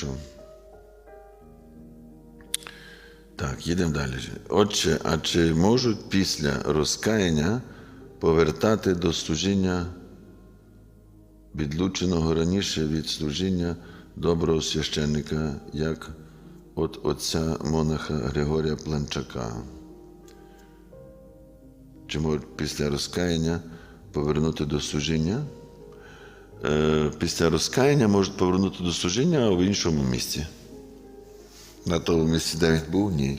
Хорошо. Так, їдемо далі. Отче, а чи можуть після розкаяння повертати до служіння відлученого раніше від служіння доброго священника, як от отця монаха Григорія Планчака? Чи можуть після розкаяння повернути до служіння? Е, Після розкаяння можуть повернути до служіння в іншому місці. На тому місці, де він був, ні.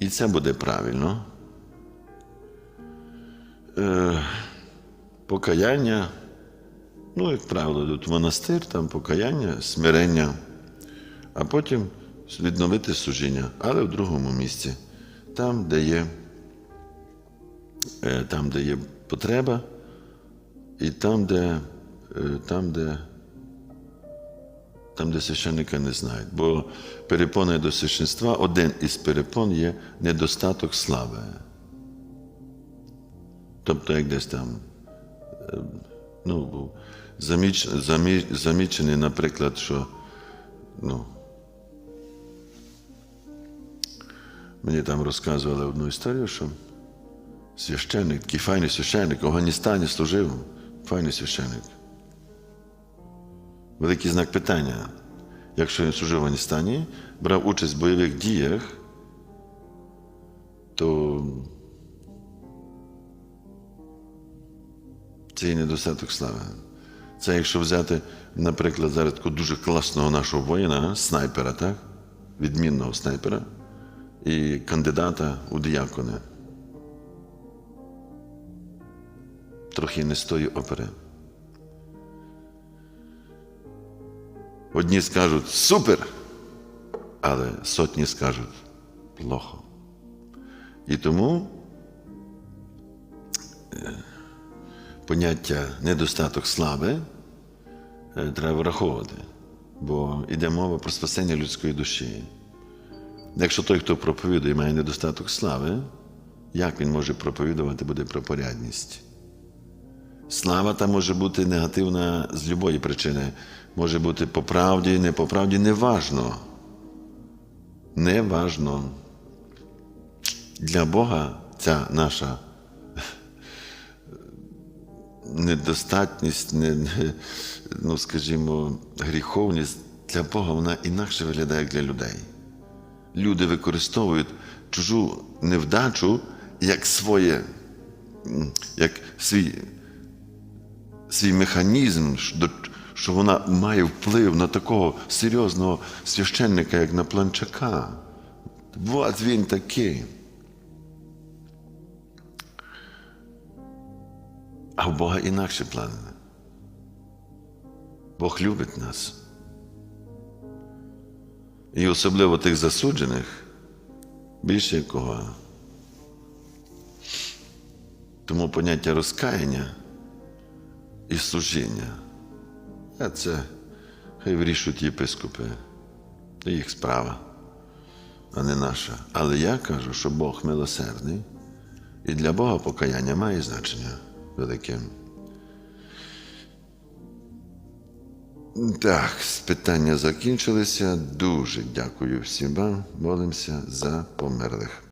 І це буде правильно. Е, покаяння, ну, як правило, тут монастир, там покаяння, смирення, а потім відновити служіння, але в другому місці, там, де є, е, там, де є потреба, і там, де, е, там, де там, де священника не знають. Бо перепоною до священства один із перепон є недостаток слави. Тобто, як десь там, е, ну, був заміч, замі, замічений, наприклад, що ну, мені там розказували одну історію, що священник, такий файний священник, в Афганістані служив, файний священник великий знак питання. Якщо він служив в Афганістані, брав участь в бойових діях, то це і недостаток слави. Це якщо взяти, наприклад, зараз такого дуже класного нашого воїна, снайпера, так? відмінного снайпера і кандидата у діякони. Трохи не з тої опери. Одні скажуть супер, але сотні скажуть плохо. І тому е, поняття недостаток слави е, треба враховувати, бо йде мова про спасення людської душі. Якщо той, хто проповідує, має недостаток слави, як він може проповідувати буде про порядність? Слава та може бути негативна з любої причини. Може бути по правді, не по правді, неважно. Неважно. Для Бога ця наша недостатність, не, не, ну, скажімо, гріховність для Бога вона інакше виглядає як для людей. Люди використовують чужу невдачу як своє, як свій свій механізм, що- вона має вплив на такого серйозного священника, як на Планчака. От він такий. А в Бога інакші плани. Бог любить нас. І особливо тих засуджених більше якого. Тому поняття розкаяння і служіння. А це хай вирішують єпископи. Це їх справа, а не наша. Але я кажу, що Бог милосердний, і для Бога покаяння має значення велике. Так, питання закінчилися. Дуже дякую всім вам. Молимося за померлих.